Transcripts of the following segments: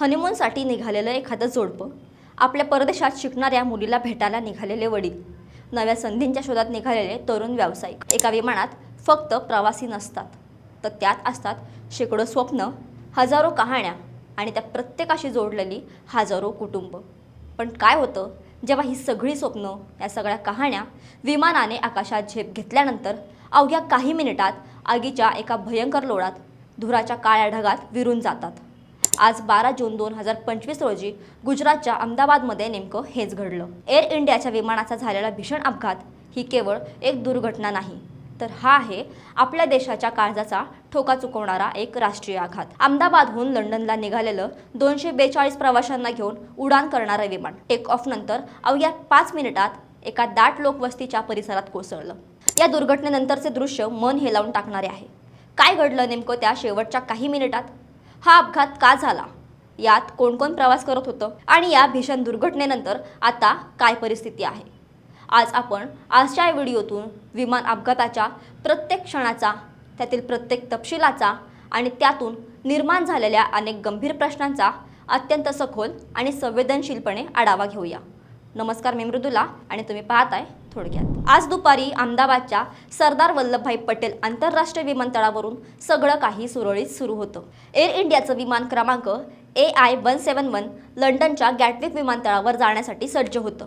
हनीमूनसाठी निघालेलं एखादं जोडपं. आपल्या परदेशात शिकणाऱ्या मुलीला भेटायला निघालेले वडील. नव्या संधींच्या शोधात निघालेले तरुण व्यावसायिक. एका विमानात फक्त प्रवासी नसतात. तर त्यात असतात शेकडो स्वप्न हजारो कहाण्या आणि त्या प्रत्येकाशी जोडलेली हजारो कुटुंब. पण काय होतं? जेव्हा ही सगळी स्वप्न या सगळ्या कहाण्या विमानाने आकाशात झेप घेतल्यानंतर अवघ्या काही मिनिटात आगीच्या एका भयंकर लोळात धुराच्या काळ्या ढगात विरून जातात. आज बारा जून दोन हजार पंचवीस रोजी गुजरातच्या अहमदाबादमध्ये नेमकं हेच घडलं. एअर इंडियाच्या विमानाचा झालेला भीषण अपघात ही केवळ एक दुर्घटना नाही तर हा आहे आपल्या देशाच्या काळजाचा ठोका चुकवणारा एक राष्ट्रीय आघात. अहमदाबादहून लंडनला निघालेलं दोनशे बेचाळीस प्रवाशांना घेऊन उडान करणारं विमान टेक ऑफ नंतर अवघ्या पाच मिनिटात एका दाट लोकवस्तीच्या परिसरात कोसळलं. या दुर्घटनेनंतरचे दृश्य मन हेलावून टाकणारे आहे. काय घडलं नेमकं त्या शेवटच्या काही मिनिटात? हा अपघात का झाला? यात कोण कोण प्रवास करत होतं? आणि या भीषण दुर्घटनेनंतर आता काय परिस्थिती आहे? आज आपण आजच्या या व्हिडिओतून विमान अपघाताच्या प्रत्येक क्षणाचा त्यातील प्रत्येक तपशिलाचा आणि त्यातून निर्माण झालेल्या अनेक गंभीर प्रश्नांचा अत्यंत सखोल आणि संवेदनशीलपणे आढावा घेऊया. नमस्कार मी मृदुला आणि तुम्ही पाहताय थोडक्यात. आज दुपारी अहमदाबादच्या सरदार वल्लभभाई पटेल आंतरराष्ट्रीय विमानतळावरून सगळं काही सुरळीत सुरू होतं. एअर इंडियाचं विमान क्रमांक A I one seven one लंडनच्या गॅटविक विमानतळावर जाण्यासाठी सज्ज होतं.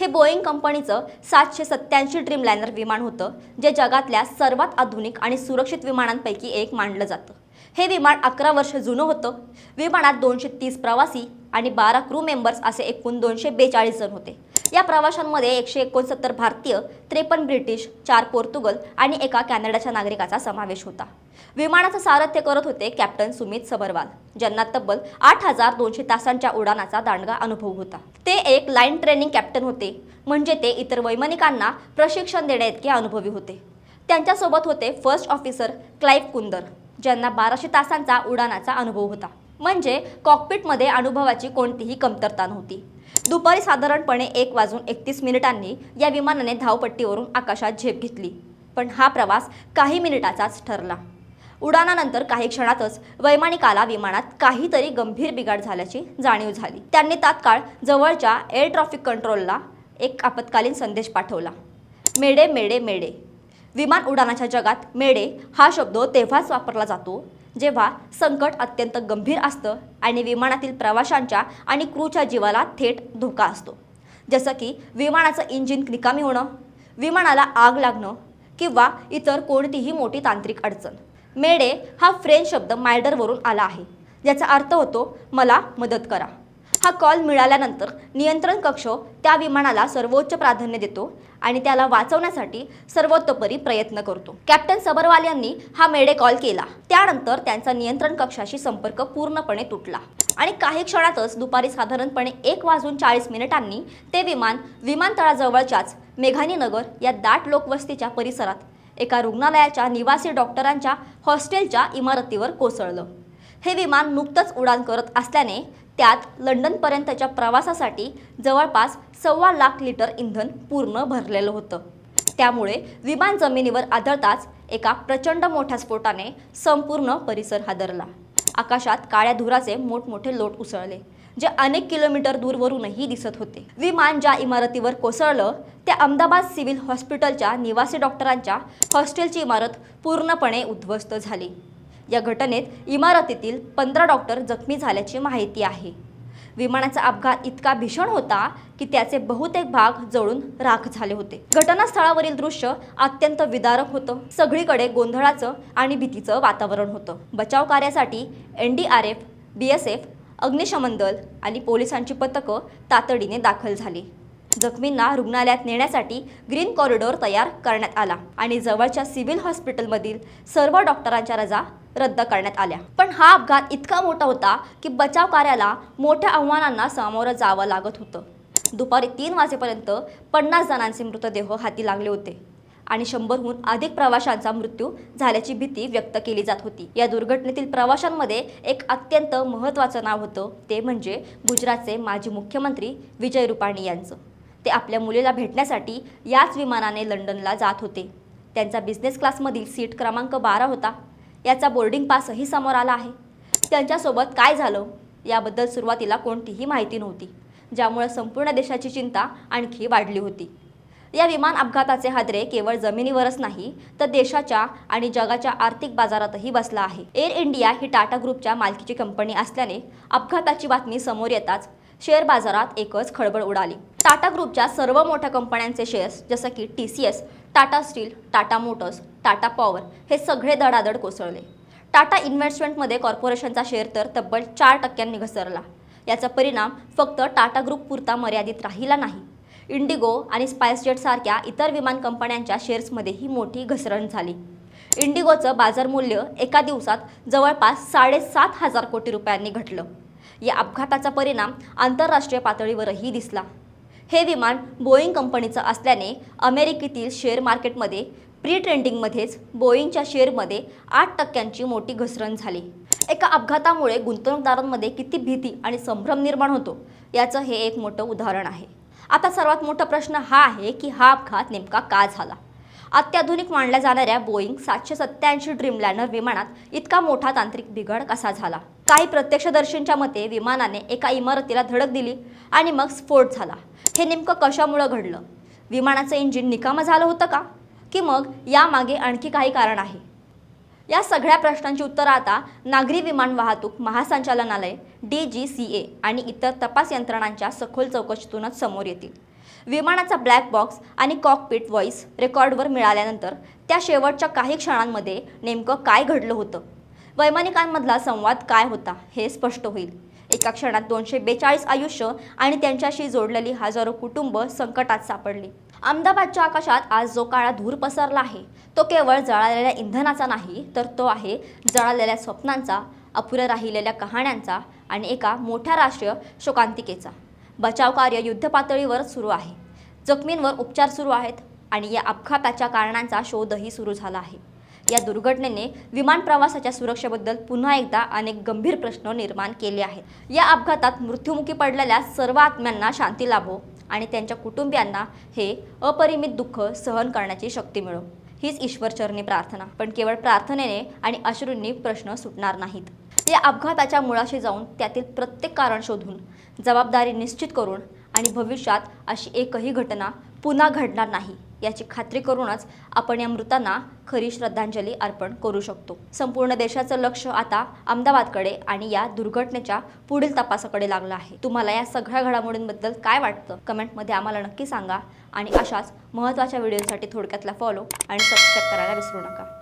हे बोईंग कंपनीचं सातशे सत्त्याऐंशी ड्रीमलायनर विमान होतं जे जगातल्या सर्वात आधुनिक आणि सुरक्षित विमानांपैकी एक मानलं जातं. हे विमान अकरा वर्ष जुनं होतं. विमानात दोनशे तीस प्रवासी आणि बारा क्रू मेंबर्स असे एकूण दोनशे बेचाळीस जण होते. या प्रवाशांमध्ये एकशे एकोणसत्तर भारतीय त्रेपन्न ब्रिटिश चार पोर्तुगल आणि एका कॅनडाच्या नागरिकाचा समावेश होता. विमानाचं सारथ्य करत होते कॅप्टन सुमित सबरवाल ज्यांना तब्बल आठ हजार दोनशे तासांच्या उडानाचा दांडगा अनुभव होता. ते एक लाईन ट्रेनिंग कॅप्टन होते म्हणजे ते इतर वैमानिकांना प्रशिक्षण देण्याइतके अनुभवी होते. त्यांच्यासोबत होते फर्स्ट ऑफिसर क्लाईव कुंदर ज्यांना बाराशे तासांचा उडानाचा अनुभव होता. म्हणजे कॉकपिटमध्ये अनुभवाची कोणतीही कमतरता नव्हती. दुपारी साधारणपणे एक वाजून एकतीस मिनिटांनी या विमानाने धावपट्टीवरून आकाशात झेप घेतली. पण हा प्रवास काही मिनिटाचाच ठरला. उडानानंतर काही क्षणातच वैमानिकाला विमानात काहीतरी गंभीर बिघाड झाल्याची जाणीव झाली. त्यांनी तात्काळ जवळच्या एअर ट्रॅफिक कंट्रोलला एक आपत्कालीन संदेश पाठवला. मेडे मेडे मेडे. विमान उडानाच्या जगात मेडे हा शब्द तेव्हाच वापरला जातो जेव्हा संकट अत्यंत गंभीर असतं आणि विमानातील प्रवाशांच्या आणि क्रूच्या जीवाला थेट धोका असतो. जसं की विमानाचं इंजिन निकामी होणं विमानाला आग लागणं किंवा इतर कोणतीही मोठी तांत्रिक अडचण. मेडे हा फ्रेंच शब्द मायडरवरून आला आहे. ज्याचा अर्थ होतो मला मदत करा. हा कॉल मिळाल्यानंतर नियंत्रण कक्ष त्या विमानाला सर्वोच्च प्राधान्य देतो आणि त्याला वाचवण्यासाठी सर्वतोपरी प्रयत्न करतो. कॅप्टन सबरवाल यांनी हा मेडे कॉल केला. त्यानंतर त्यांचा नियंत्रण कक्षाशी संपर्क पूर्णपणे तुटला. आणि काही क्षणातच दुपारी साधारणपणे एक वाजून चाळीस मिनिटांनी ते विमान विमानतळाजवळच्याच मेघानीनगर या दाट लोकवस्तीच्या परिसरात एका रुग्णालयाच्या निवासी डॉक्टरांच्या हॉस्टेलच्या इमारतीवर कोसळलं. हे विमान नुकतंच उडान करत असल्याने त्यात लंडनपर्यंतच्या प्रवासासाठी जवळपास सव्वा लाख लिटर इंधन पूर्ण भरलेलं होतं. त्यामुळे विमान जमिनीवर आदळताच एका प्रचंड मोठ्या स्फोटाने संपूर्ण परिसर हादरला. आकाशात काळ्या धुराचे मोठमोठे लोट उसळले जे अनेक किलोमीटर दूरवरूनही दिसत होते. विमान ज्या इमारतीवर कोसळलं त्या अहमदाबाद सिव्हिल हॉस्पिटलच्या निवासी डॉक्टरांच्या हॉस्टेलची इमारत पूर्णपणे उद्ध्वस्त झाली. या घटनेत इमारतीतील पंधरा डॉक्टर जखमी झाल्याची माहिती आहे. विमानाचा अपघात इतका भीषण होता की त्याचे बहुतेक भाग जळून राख झाले होते. घटनास्थळावरील दृश्य अत्यंत विदारक होतं. सगळीकडे गोंधळाचं आणि भीतीचं वातावरण होतं. बचाव कार्यासाठी N D R F B S F अग्निशमन दल आणि पोलिसांची पथकं तातडीने दाखल झाली. जखमींना रुग्णालयात नेण्यासाठी ग्रीन कॉरिडॉर तयार करण्यात आला आणि जवळच्या सिव्हिल हॉस्पिटलमधील सर्व डॉक्टरांच्या रजा रद्द करण्यात आल्या. पण हा अपघात इतका मोठा होता की बचाव कार्याला मोठ्या आव्हानांना सामोरं जावं लागत होतं. दुपारी तीन वाजेपर्यंत पन्नास जणांचे मृतदेह हाती लागले होते आणि शंभरहून अधिक प्रवाशांचा मृत्यू झाल्याची भीती व्यक्त केली जात होती. या दुर्घटनेतील प्रवाशांमध्ये एक अत्यंत महत्त्वाचं नाव होतं. ते म्हणजे गुजरातचे माजी मुख्यमंत्री विजय रुपाणी यांचं. ते आपल्या मुलीला भेटण्यासाठी याच विमानाने लंडनला जात होते. त्यांचा बिझनेस क्लासमधील सीट क्रमांक बारा होता. याचा बोर्डिंग पासही समोर आला आहे. त्यांच्यासोबत काय झालं? याबद्दल सुरुवातीला कोणतीही माहिती नव्हती. ज्यामुळे संपूर्ण देशाची चिंता आणखी वाढली होती. या विमान अपघाताचे हादरे केवळ जमिनीवरच नाही तर देशाच्या आणि जगाच्या आर्थिक बाजारातही बसला आहे. एअर इंडिया ही टाटा ग्रुपच्या मालकीची कंपनी असल्याने अपघाताची बातमी समोर येताच शेअर बाजारात एकच खळबळ उडाली. टाटा ग्रुपच्या सर्व मोठ्या कंपन्यांचे शेअर्स जसं की T C S Tata steel Tata motors Tata power हे सगळे दडादड कोसळले. टाटा इन्व्हेस्टमेंटमध्ये कॉर्पोरेशनचा शेअर तर तब्बल चार टक्क्यांनी घसरला. याचा परिणाम फक्त टाटा ग्रुप पुरता मर्यादित राहिला नाही. इंडिगो आणि स्पाइसजेट सारख्या इतर विमान कंपन्यांच्या शेअर्समध्येही मोठी घसरण झाली. इंडिगोचं बाजार मूल्य एका दिवसात जवळपास साडेसात हजार कोटी रुपयांनी घटलं. या अपघाताचा परिणाम आंतरराष्ट्रीय पातळीवरही दिसला. हे विमान बोईंग कंपनीचं असल्याने अमेरिकेतील शेअर मार्केटमध्ये प्री ट्रेंडिंगमध्येच बोईंगच्या शेअरमध्ये आठ टक्क्यांची मोठी घसरण झाली. एका अपघातामुळे गुंतवणूकदारांमध्ये किती भीती आणि संभ्रम निर्माण होतो याचं हे एक मोठं उदाहरण आहे. आता सर्वात मोठा प्रश्न हा आहे की हा अपघात नेमका का झाला? अत्याधुनिक मानल्या जाणाऱ्या बोईंग सातशे सत्त्याऐंशी ड्रीमलॅनर विमानात इतका मोठा तांत्रिक बिघड कसा झाला? काही प्रत्यक्षदर्शींच्या मते विमानाने एका इमारतीला धडक दिली आणि मग स्फोट झाला. हे नेमकं कशामुळं घडलं? विमानाचं इंजिन निकामं झालं होतं का? की मग यामागे आणखी काही कारण आहे? या सगळ्या प्रश्नांची उत्तरं आता नागरी विमान वाहतूक महासंचालनालय डी जी सी ए आणि इतर तपास यंत्रणांच्या सखोल चौकशीतूनच समोर येतील. विमानाचा ब्लॅक बॉक्स आणि कॉकपिट व्हॉइस रेकॉर्डवर मिळाल्यानंतर त्या शेवटच्या काही क्षणांमध्ये नेमकं काय घडलं होतं? वैमानिकांमधला संवाद काय होता हे स्पष्ट होईल. एका क्षणात दोनशे बेचाळीस आयुष्य आणि त्यांच्याशी जोडलेली हजारो कुटुंब संकटात सापडली. अहमदाबादच्या आकाशात आज जो काळा धूर पसरला आहे तो केवळ जळालेल्या इंधनाचा नाही तर तो आहे जळालेल्या स्वप्नांचा अपुऱ्या राहिलेल्या कहाण्यांचा आणि एका मोठ्या राष्ट्रीय शोकांतिकेचा. बचाव कार्य युद्धपातळीवर सुरू आहे. जखमींवर उपचार सुरू आहेत आणि या अपघाताच्या कारणांचा शोधही सुरू झाला आहे. या दुर्घटनेने विमान प्रवासाच्या सुरक्षेबद्दल पुन्हा एकदा अनेक गंभीर प्रश्न निर्माण केले आहेत. या अपघातात मृत्युमुखी पडलेल्या सर्व आत्म्यांना शांती लाभो आणि त्यांच्या कुटुंबियांना हे अपरिमित दुःख सहन करण्याची शक्ती मिळो. हीच ईश्वरचरणी प्रार्थना. पण केवळ प्रार्थनेने आणि अश्रूंनी प्रश्न सुटणार नाहीत. या अपघाताच्या मुळाशी जाऊन त्यातील प्रत्येक कारण शोधून जबाबदारी निश्चित करून आणि भविष्यात अशी एकही घटना पुन्हा घडणार नाही याची खात्री करूनच आपण या मृतांना खरी श्रद्धांजली अर्पण करू शकतो. संपूर्ण देशाचं लक्ष आता अहमदाबादकडे आणि या दुर्घटनेच्या पुढील तपासाकडे लागलं आहे. तुम्हाला या सगळ्या घडामोडींबद्दल काय वाटतं? कमेंटमध्ये आम्हाला नक्की सांगा आणि अशाच महत्त्वाच्या व्हिडिओसाठी थोडक्यातला फॉलो आणि सबस्क्राईब करायला विसरू नका.